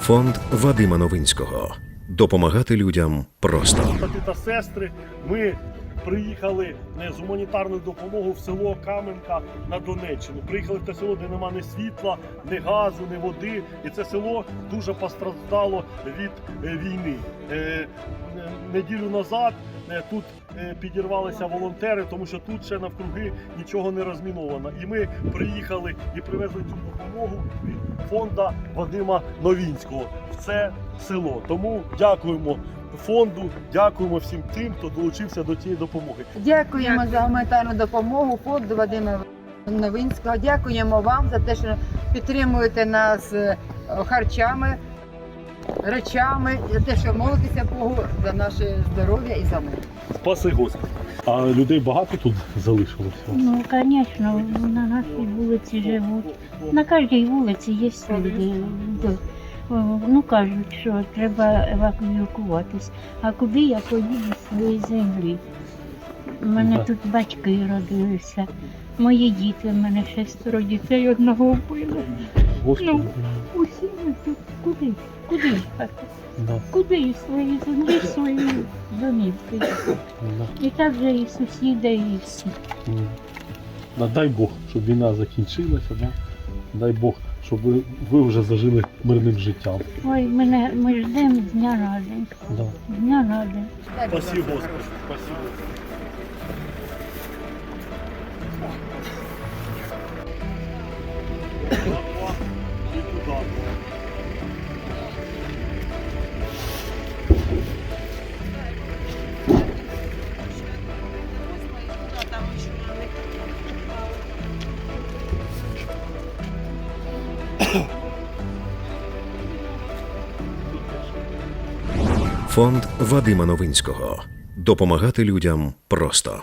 Фонд Вадима Новинського. Допомагати людям просто. тати та сестри, ми приїхали е, з гуманітарною допомогою в село Каменка на Донеччину. Приїхали в те село, де нема ні світла, ні газу, ні води. І це село дуже постраждало від е, війни. Е, е, Неділю назад тут підірвалися волонтери, тому що тут ще навкруги нічого не розміновано. І ми приїхали і привезли цю допомогу від фонду Вадима Новінського в це село. Тому дякуємо фонду, дякуємо всім тим, хто долучився до цієї допомоги. Дякуємо за гуманітарну допомогу фонду Вадима Новинського. Дякуємо вам за те, що підтримуєте нас е, харчами, речами, за те, що молитеся Богу за наше здоров'я і за мир. Спаси Господи. А людей багато тут залишилося? Ну, звісно, на нашій вулиці живуть. На кожній вулиці є люди. Ну кажуть, що треба евакуюватись. А куди я поїду з своєї землі? У мене тут батьки родилися, мої діти, в мене шестеро дітей одного вбили. Ну. Усі ми тут куди? Куди їхати? Да, Куди із своєї землі, свої домівки? да. І так же і сусіди, і всі. Да, дай Бог, щоб війна закінчилася, да? Дай Бог, щоб ви, ви вже зажили мирним життям. Ой, мене ми ждемо з дня день. Да. Дня день. Спасибо, Господи, спасибо. Фонд Вадима Новинського. Допомагати людям просто.